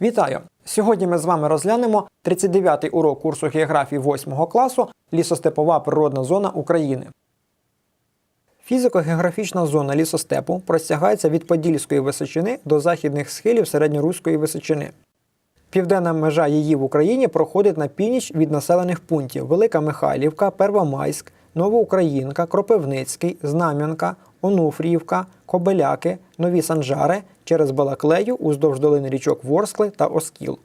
Вітаю! Сьогодні ми з вами розглянемо 39-й урок курсу географії 8 класу Лісостепова природна зона України. Фізико-географічна зона лісостепу простягається від Подільської височини до західних схилів середньоруської височини. Південна межа її в Україні проходить на північ від населених пунктів Велика Михайлівка, Первомайськ, Новоукраїнка, Кропивницький, Знам'янка, Онуфріївка, Кобеляки, Нові Санжари через Балаклею уздовж долини річок Ворскли та Оскіл.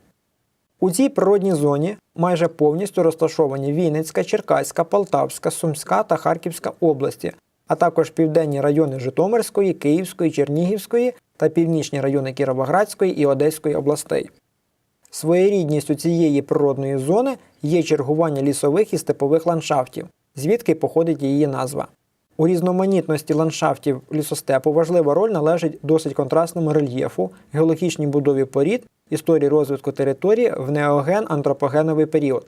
У цій природній зоні майже повністю розташовані Вінницька, Черкаська, Полтавська, Сумська та Харківська області, а також південні райони Житомирської, Київської, Чернігівської та північні райони Кіровоградської і Одеської областей. Своєрідністю цієї природної зони є чергування лісових і степових ландшафтів, звідки походить її назва. У різноманітності ландшафтів лісостепу важлива роль належить досить контрастному рельєфу, геологічній будові порід, історії розвитку території в неоген-антропогеновий період.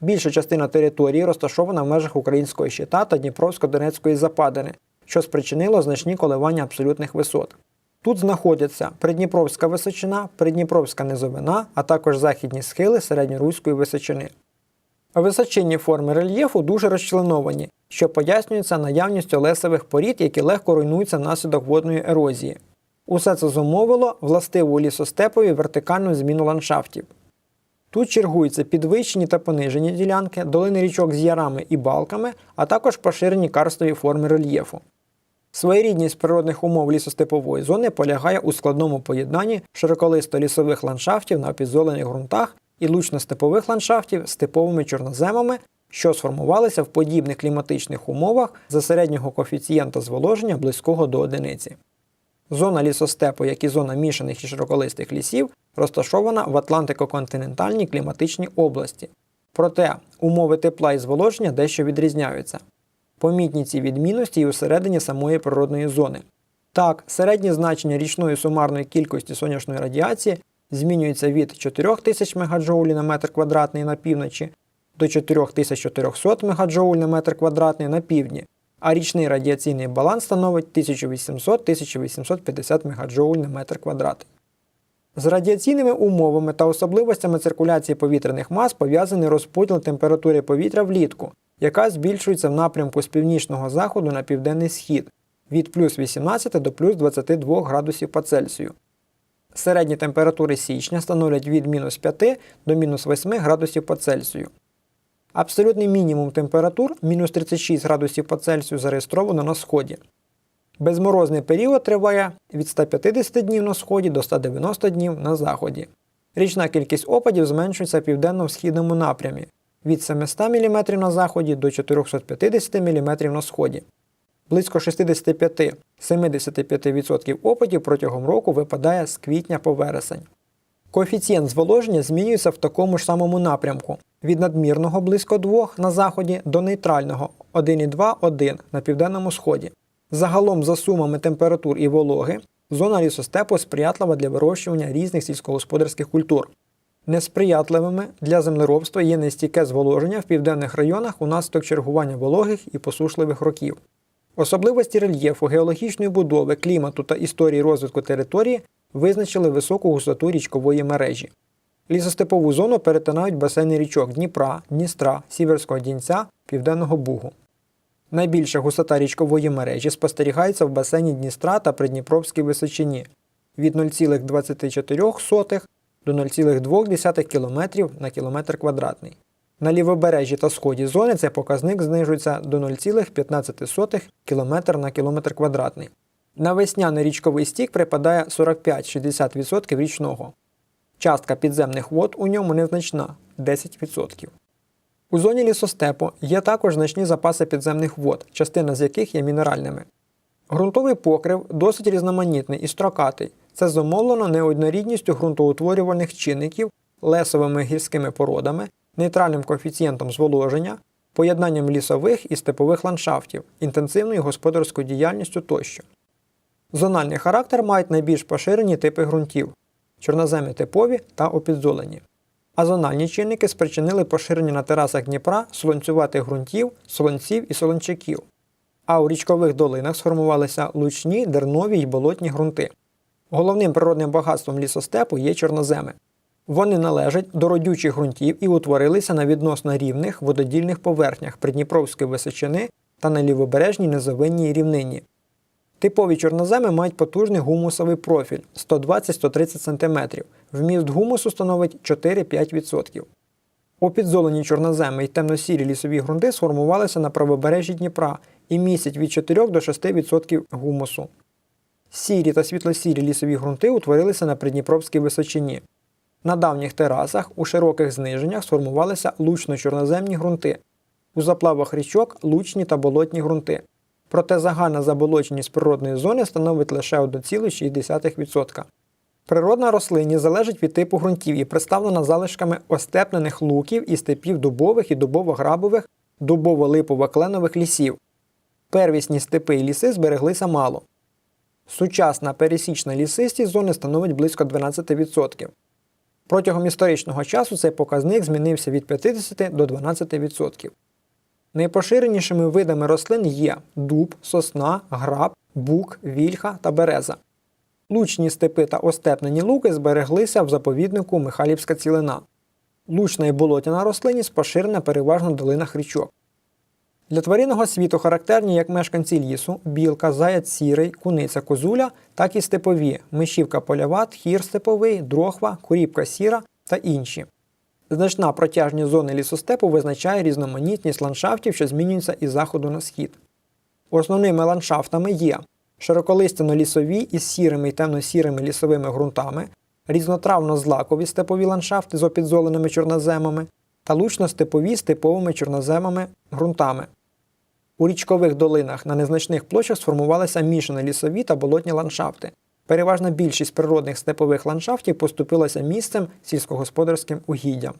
Більша частина території розташована в межах українського щита та Дніпровсько-Донецької западини, що спричинило значні коливання абсолютних висот. Тут знаходяться Придніпровська височина, Придніпровська низовина, а також західні схили середньоруської височини. Височинні форми рельєфу дуже розчленовані, що пояснюється наявністю лесових порід, які легко руйнуються внаслідок водної ерозії. Усе це зумовило властиву лісостепові вертикальну зміну ландшафтів. Тут чергуються підвищені та понижені ділянки, долини річок з ярами і балками, а також поширені карстові форми рельєфу. Своєрідність природних умов лісостепової зони полягає у складному поєднанні широколисто-лісових ландшафтів на підзолених ґрунтах і лучно-степових ландшафтів з типовими чорноземами, що сформувалися в подібних кліматичних умовах за середнього коефіцієнта зволоження близького до одиниці. Зона лісостепу, як і зона мішаних і широколистих лісів, розташована в Атлантико-континентальній кліматичній області. Проте умови тепла і зволоження дещо відрізняються. Помітні ці відмінності і усередині самої природної зони. Так, середнє значення річної сумарної кількості сонячної радіації змінюється від 4000 МДж на метр квадратний на півночі до 4400 МДж на метр квадратний на півдні, а річний радіаційний баланс становить 1800-1850 МДж на метр квадратний. З радіаційними умовами та особливостями циркуляції повітряних мас пов'язаний розподіл температури повітря влітку, яка збільшується в напрямку з північного заходу на південний схід від плюс 18 до плюс 22 градусів по Цельсію. Середні температури січня становлять від мінус 5 до мінус 8 градусів по Цельсію. Абсолютний мінімум температур мінус 36 градусів по Цельсію зареєстровано на сході. Безморозний період триває від 150 днів на сході до 190 днів на заході. Річна кількість опадів зменшується в південно-східному напрямі від 700 мм на заході до 450 мм на сході. Близько 65-75% опадів протягом року випадає з квітня по вересень. Коефіцієнт зволоження змінюється в такому ж самому напрямку від надмірного близько 2 на заході до нейтрального 1,2-1 на південному сході. Загалом, за сумами температур і вологи, зона лісостепу сприятлива для вирощування різних сільськогосподарських культур. Несприятливими для землеробства є нестійке зволоження в південних районах унаслідок чергування вологих і посушливих років. Особливості рельєфу, геологічної будови, клімату та історії розвитку території визначили високу густоту річкової мережі. Лісостепову зону перетинають басейни річок Дніпра, Дністра, Сіверського Дінця, Південного Бугу. Найбільша густота річкової мережі спостерігається в басейні Дністра та Придніпровській височині від 0,24 до 0,2 км на кілометр квадратний. На лівобережжі та сході зони цей показник знижується до 0,15 км на кілометр квадратний. На весняний річковий стік припадає 45-60% річного. Частка підземних вод у ньому незначна 10%. У зоні лісостепу є також значні запаси підземних вод, частина з яких є мінеральними. Ґрунтовий покрив досить різноманітний і строкатий. Це зумовлено неоднорідністю ґрунтоутворювальних чинників, лесовими гірськими породами, нейтральним коефіцієнтом зволоження, поєднанням лісових і степових ландшафтів, інтенсивною господарською діяльністю тощо. Зональний характер мають найбільш поширені типи ґрунтів чорноземи типові та опідзолені. А зональні чинники спричинили поширення на терасах Дніпра солонцюватих ґрунтів, солонців і солончаків. А у річкових долинах сформувалися лучні, дернові й болотні ґрунти. Головним природним багатством лісостепу є чорноземи. Вони належать до родючих ґрунтів і утворилися на відносно рівних вододільних поверхнях Придніпровської височини та на лівобережній низовинній рівнині. Типові чорноземи мають потужний гумусовий профіль 120-130 см. Вміст гумусу становить 4-5%. Опідзолені чорноземи й темно-сірі лісові ґрунти сформувалися на правобережжі Дніпра і містять від 4 до 6% гумусу. Сірі та світло-сірі лісові ґрунти утворилися на Придніпровській височині. На давніх терасах у широких зниженнях сформувалися лучно-чорноземні ґрунти, у заплавах річок лучні та болотні ґрунти. Проте загальна заболоченість природної зони становить лише 1,6%. Природна рослинність залежить від типу ґрунтів і представлена залишками остепнених луків і степів дубових і дубово-грабових, дубово-липово-кленових лісів. Первісні степи і ліси збереглися мало. Сучасна пересічна лісистість зони становить близько 12%. Протягом історичного часу цей показник змінився від 50 до 12%. Найпоширенішими видами рослин є дуб, сосна, граб, бук, вільха та береза. Лучні степи та остепнені луки збереглися в заповіднику Михайлівська цілина. Лучна і болотяна рослинність поширена переважно в долинах річок. Для тваринного світу характерні як мешканці лісу, білка, заяць сірий, куниця козуля, так і степові мишівка полява, тхір степовий, дрохва, куріпка сіра та інші. Значна протяжність зони лісостепу визначає різноманітність ландшафтів, що змінюються із заходу на схід. Основними ландшафтами є широколистяно-лісові із сірими і темно-сірими лісовими ґрунтами, різнотравно-злакові степові ландшафти з опідзоленими чорноземами та лучно-степові з типовими чорноземами ґрунтами. У річкових долинах на незначних площах сформувалися мішані лісові та болотні ландшафти. Переважна більшість природних степових ландшафтів поступилася місцем сільськогосподарським угіддям.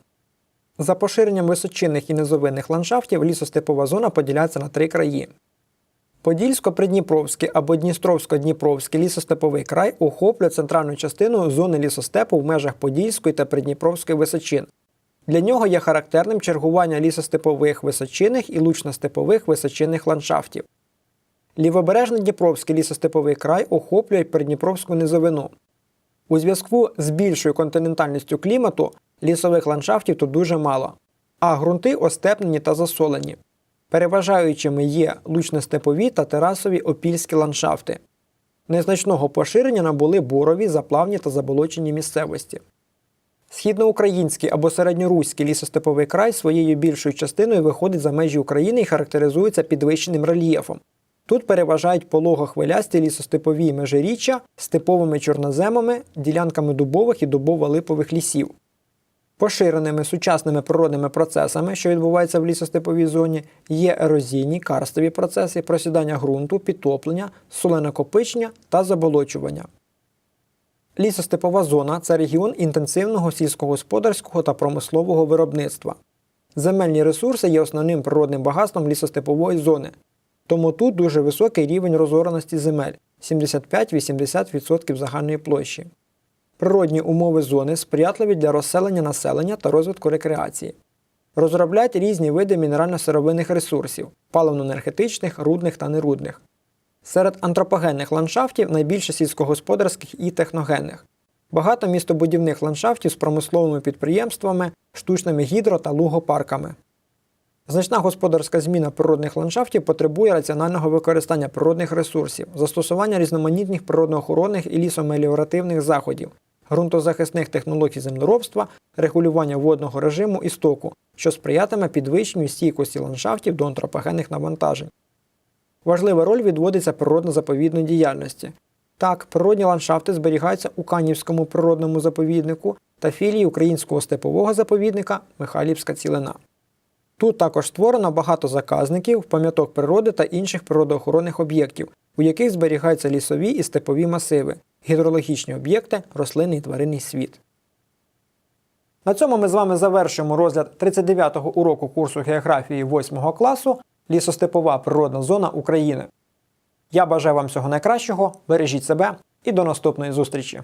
За поширенням височинних і низовинних ландшафтів лісостепова зона поділяється на три краї. Подільсько-Придніпровський або Дністровсько-Дніпровський лісостеповий край охоплює центральну частину зони лісостепу в межах Подільської та Придніпровської височин. Для нього є характерним чергування лісостепових височинних і лучностепових височинних ландшафтів. Лівобережний Дніпровський лісостеповий край охоплює Придніпровську низовину. У зв'язку з більшою континентальністю клімату лісових ландшафтів тут дуже мало, а ґрунти остепнені та засолені. Переважаючими є лучностепові та терасові опільські ландшафти. Незначного поширення набули бурові, заплавні та заболочені місцевості. Східноукраїнський або середньоруський лісостеповий край своєю більшою частиною виходить за межі України і характеризується підвищеним рельєфом. Тут переважають пологохвилясті лісостепові межиріччя з типовими чорноземами, ділянками дубових і дубово-липових лісів. Поширеними сучасними природними процесами, що відбуваються в лісостеповій зоні, є ерозійні карстові процеси, просідання ґрунту, підтоплення, соленокопичення та заболочування. Лісостепова зона це регіон інтенсивного сільськогосподарського та промислового виробництва. Земельні ресурси є основним природним багатством лісостепової зони. Тому тут дуже високий рівень розореності земель 75-80% загальної площі. Природні умови зони сприятливі для розселення населення та розвитку рекреації. Розробляють різні види мінерально-сировинних ресурсів паливно-енергетичних, рудних та нерудних. Серед антропогенних ландшафтів найбільше сільськогосподарських і техногенних. Багато містобудівних ландшафтів з промисловими підприємствами, штучними гідро та лугопарками. Значна господарська зміна природних ландшафтів потребує раціонального використання природних ресурсів, застосування різноманітних природоохоронних і лісомеліоративних заходів, ґрунтозахисних технологій землеробства, регулювання водного режиму і стоку, що сприятиме підвищенню стійкості ландшафтів до антропогенних навантажень. Важлива роль відводиться природно-заповідної діяльності. Так, природні ландшафти зберігаються у Канівському природному заповіднику та філії Українського степового заповідника Михайлівська цілина. Тут також створено багато заказників, пам'яток природи та інших природоохоронних об'єктів, у яких зберігаються лісові і степові масиви, гідрологічні об'єкти, рослинний і тваринний світ. На цьому ми з вами завершуємо розгляд 39-го уроку курсу географії 8 класу Лісостепова природна зона України. Я бажаю вам всього найкращого, бережіть себе і до наступної зустрічі!